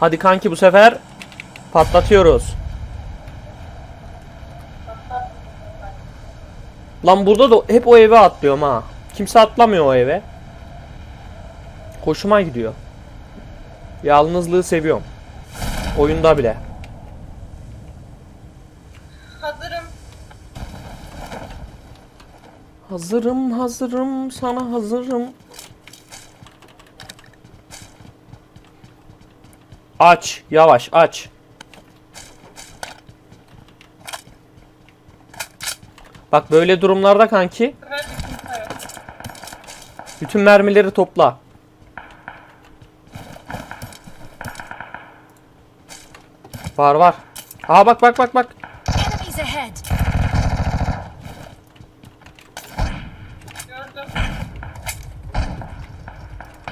Hadi kanki bu sefer patlatıyoruz. Lan burada da hep o eve atlıyorum ha. Kimse atlamıyor o eve. Hoşuma gidiyor. Yalnızlığı seviyorum. Oyunda bile. Hazırım. Hazırım hazırım sana hazırım. Aç yavaş aç. Bak böyle durumlarda kanki bütün mermileri topla. Var var. Aa bak bak bak bak.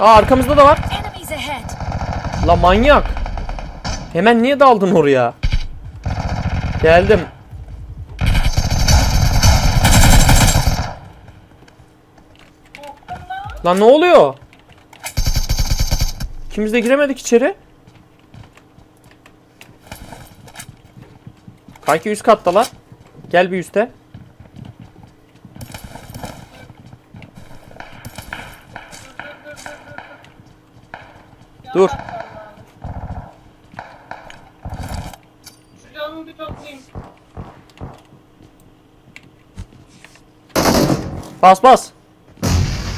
Aa arkamızda da var. La manyak. Hemen niye daldın oraya? Geldim. Lan ne oluyor? İkimiz de giremedik içeri. Kanki üst kattalar. Gel bir üste. Dur. Şu canımı bir toplayayım. Bas bas.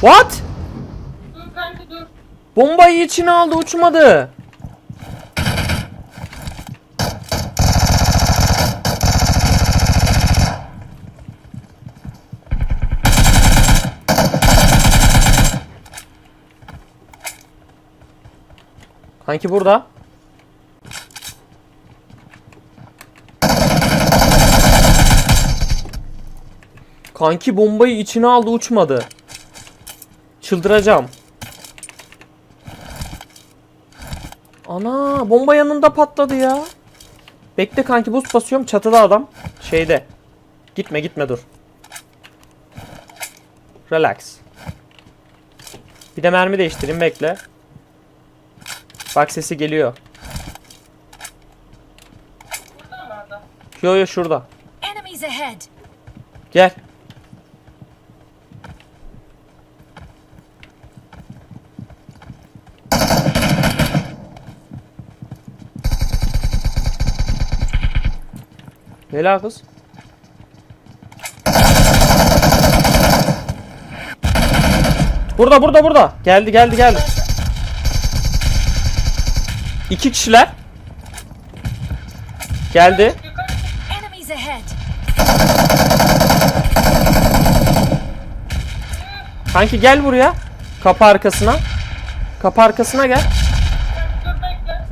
What? Dur kanka dur. Bombayı içine aldı uçmadı. Kanki burada. Kanki bombayı içine aldı uçmadı. Çıldıracağım. Ana bomba yanında patladı ya. Bekle kanki buz basıyorum çatıda adam. Şeyde. Gitme gitme dur. Relax. Bir de mermi değiştireyim bekle. Bak sesi geliyor. Yo yo şurada. Gel. Bela kız. Burada burada burada. Geldi geldi geldi. İki kişiler. Geldi. Kanki gel buraya. Kapı arkasına. Kapı arkasına gel. dur bekle.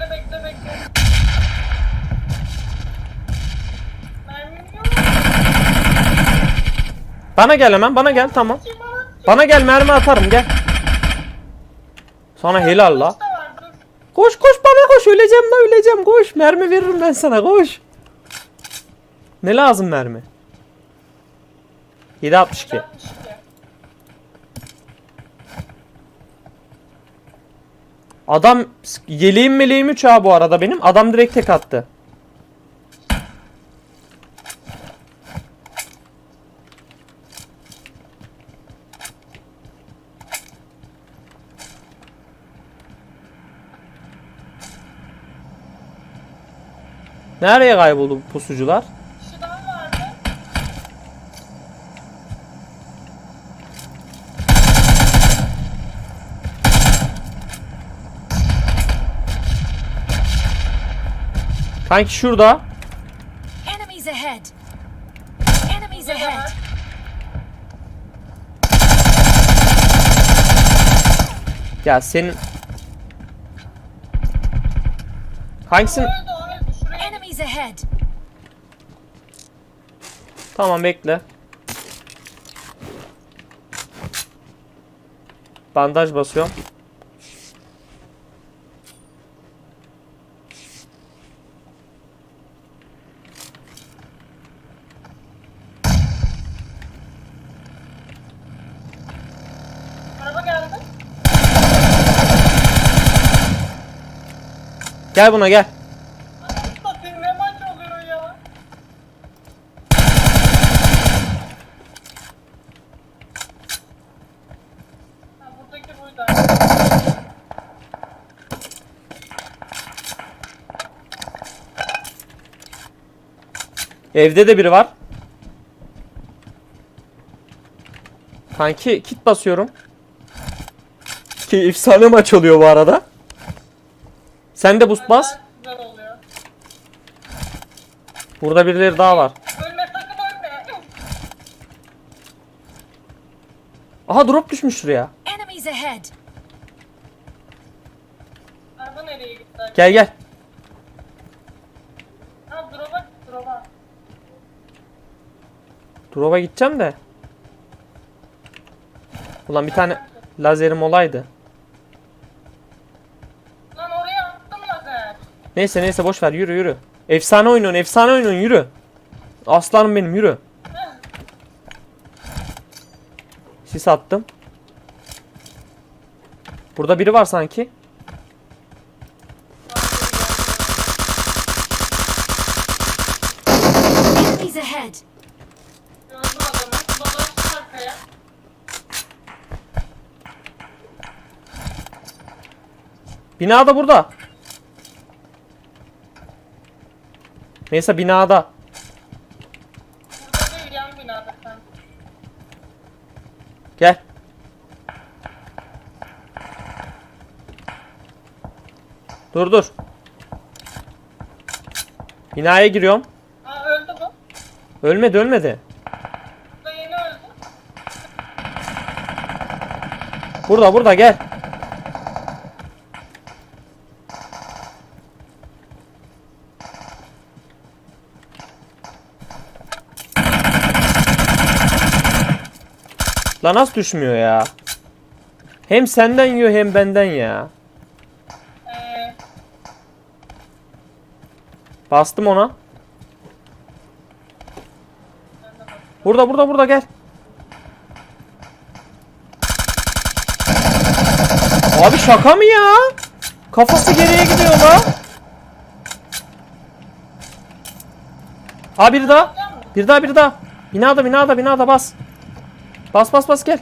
Bekle bekle bekle. Mermim yok. Bana gel hemen bana gel tamam. Bana gel mermi atarım gel. Sana helal la. Koş koş bana koş öleceğim la öleceğim koş. Mermi veririm ben sana koş. Ne lazım mermi? 762. Yapmış ki. Adam yeleğim meleğim 3 ha bu arada benim. Adam direkt tek attı. Nereye kayboldu bu pusucular? Kanki şurada. Enemies ahead! Enemies ahead! Ya senin... Hangisin? Öldü o öldü. Şuraya git. Enemies ahead! Tamam bekle. Bandaj basıyorum. Gel buna gel. Satayım ne maç oluyor ya? Ha, buradaki buydu. Evde de biri var. Kanki kit basıyorum. Ki efsane maç oluyor bu arada. Sen de boost bas. Burada birileri daha var. Aha drop düşmüş şuraya. Gel gel. Ha drop'a drop'a. Drop'a gideceğim de. Ulan bir tane lazerim olaydı. Lan oraya attım lazer. Neyse neyse boş ver yürü yürü. Efsane oynuyorsun efsane oynuyorsun yürü. Aslanım benim yürü. Sis attım. Burada biri var sanki. Enemies ahead. Binada burada. Neyse binada. Burada değil yan binada sen. Gel. Dur dur. Binaya giriyorum. Aa öldü bu. Ölmedi ölmedi. Bu da yeni öldü. Burada burada gel. La nasıl düşmüyor ya? Hem senden yiyor hem benden ya. Bastım ona. Burada burada burada gel. Abi şaka mı ya? Kafası geriye gidiyor la. Ha bir daha. Bir daha bir daha. Binada binada binada bas. Bas bas bas gel.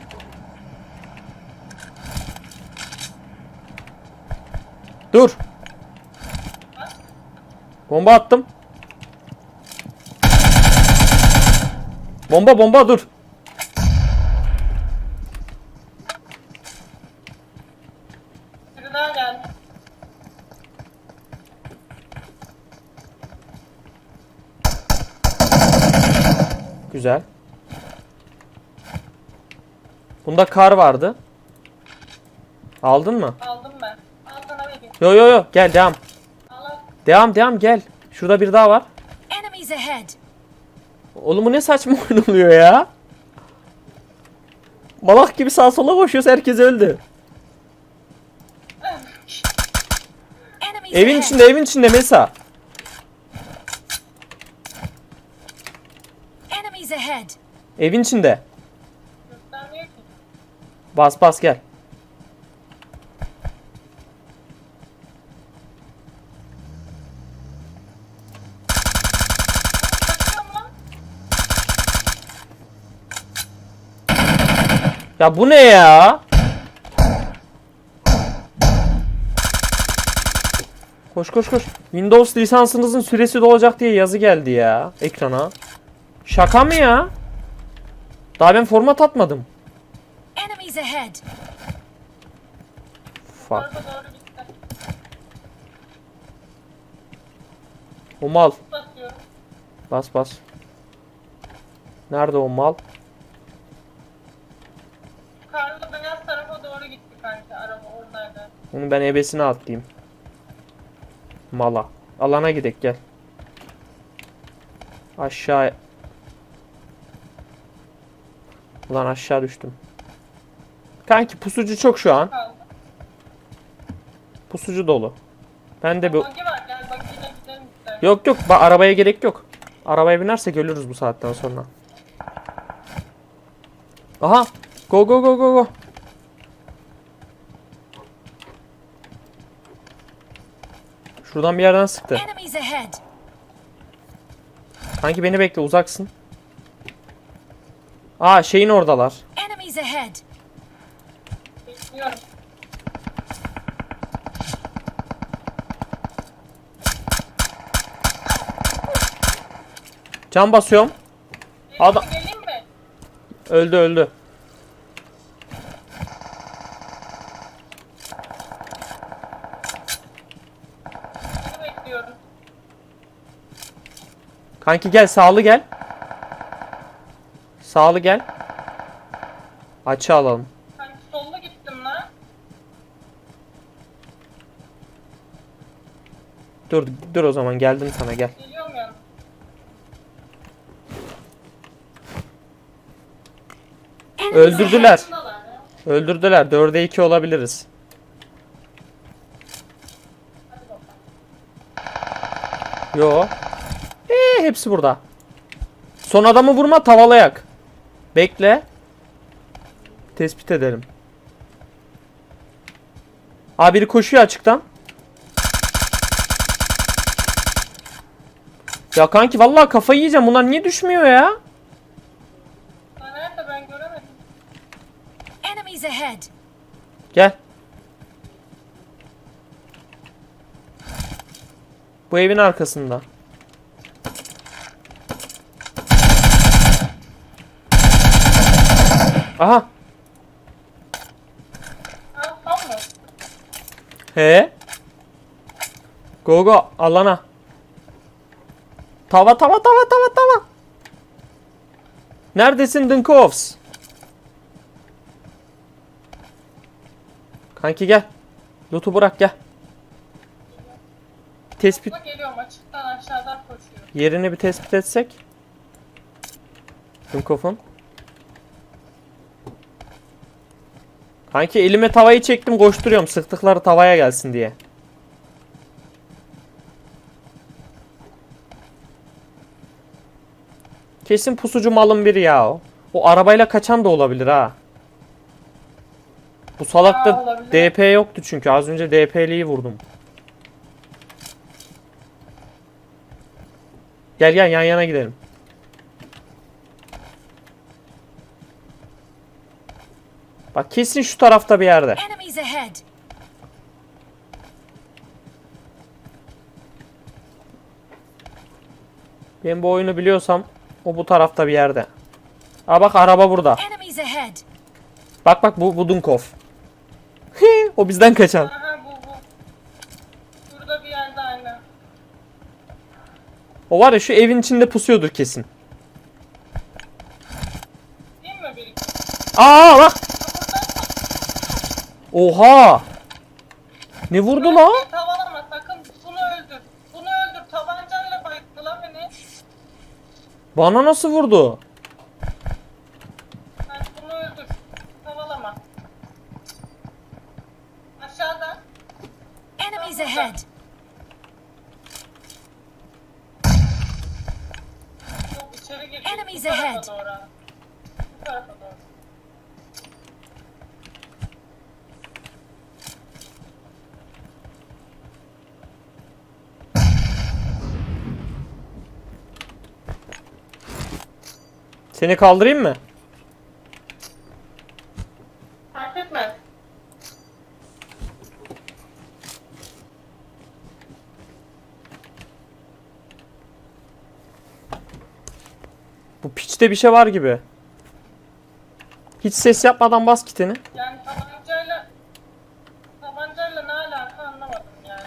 Dur. Bomba attım. Bomba bomba dur. biri daha geldi. Güzel. Bunda kar vardı. Aldın mı? Aldım ben. Al sana vereyim. Yo yo yo gel devam. Al al. Devam devam gel. Şurada bir daha var. Enemies ahead. Oğlum bu ne saçma oyun oluyor ya. Malak gibi sağa sola koşuyoruz herkes öldü. Enemies Evin ahead. içinde evin içinde Mesa. Enemies ahead. Evin içinde. Bas bas gel. Ya bu ne ya? Koş koş koş. Windows lisansınızın süresi dolacak diye yazı geldi ya ekrana. Şaka mı ya? Daha ben format atmadım. Ahead. Fuck. O mal. Basıyorum. Bas bas. Nerede o mal? Karlı beyaz tarafa doğru gitti kanka. Araba oradaydı. Onu ben ebesine atlayayım. Mala. Alana gidek gel. Aşağı. Ulan aşağı düştüm. Kanki pusucu çok şu an. Pusucu dolu. Ben de işte. Yok yok ba- arabaya gerek yok. Arabaya binersek ölürüz bu saatten sonra. Aha. Go go go go go. Şuradan bir yerden sıktı. Sanki beni bekle uzaksın. Aa şeyin oradalar. Bekliyorum. Can basıyorum. Adam- mi geleyim mi? Öldü öldü. Bekliyorum. Kanki gel sağlı gel. Sağlı gel. Açı alalım. Dur dur o zaman geldim sana gel. Geliyorum Öldürdüler. Öldürdüler. 4'e 2 olabiliriz. Yo. Ee, hepsi burada. Son adamı vurma tavalayak. Bekle. Tespit edelim. Aa biri koşuyor açıktan. Ya kanki vallahi kafayı yiyeceğim. Bunlar niye düşmüyor ya? Nerede ben göremedim. Enemies ahead. Gel. Bu evin arkasında. Aha. Ha? He. Go go alana. Tava tava tava tava tava. Neredesin Dinkovs? Kanki gel. Loot'u bırak gel. Tespit geliyorum açıktan aşağıdan koşuyor. yerini bir tespit etsek. Dinkov'un. Kanki elime tavayı çektim koşturuyorum sıktıkları tavaya gelsin diye. Kesin pusucu malın biri ya o. O arabayla kaçan da olabilir ha. Bu salakta Aa, olabilir. DP yoktu çünkü az önce DP'liyi vurdum. Gel gel yan yana gidelim. Bak kesin şu tarafta bir yerde. Ben bu oyunu biliyorsam o bu tarafta bir yerde. Aa bak araba burada. Bak bak bu, bu Dunkov. o bizden kaçan. Aha bu bu. Burada bir yerde aynı. O var ya şu evin içinde pusuyordur kesin. Değil mi biri? Aa bak. Oha. Ne vurdu la? Tavalama sakın bunu öldür. Bunu öldür. Tabancayla bayılttı lan beni. Bana nasıl vurdu? Bunu öldür. Tavalama. Aşağıda. Enemies ahead. Yok içeri gir. Enemies Bu tarafa ahead. doğru. Bu tarafa Seni kaldırayım mı? Fark etmez. Bu piçte bir şey var gibi. Hiç ses yapmadan bas kitini. Yani tabancayla tabancayla ne alaka anlamadım yani.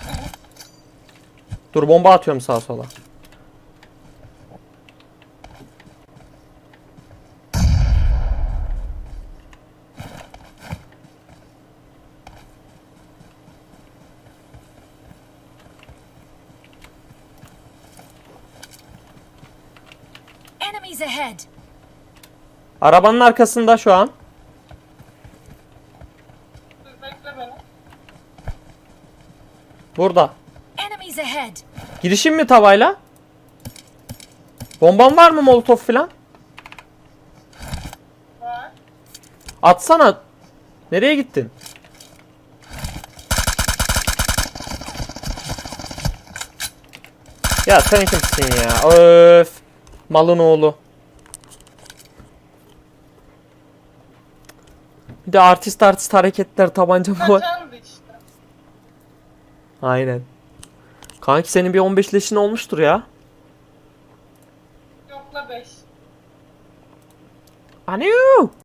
Dur bomba atıyorum sağa sola. Enemies ahead. Arabanın arkasında şu an. Dur bekle beni. Burada. Enemies ahead. Girişim mi tavayla? Bomban var mı molotof filan? Var. Atsana. Nereye gittin? Ya sen kimsin ya? Öf. Malın oğlu. Bir de artist artist hareketler tabanca var. Kaçandı işte. Aynen. Kanki senin bir 15 leşin olmuştur ya. Yokla 5. Anu.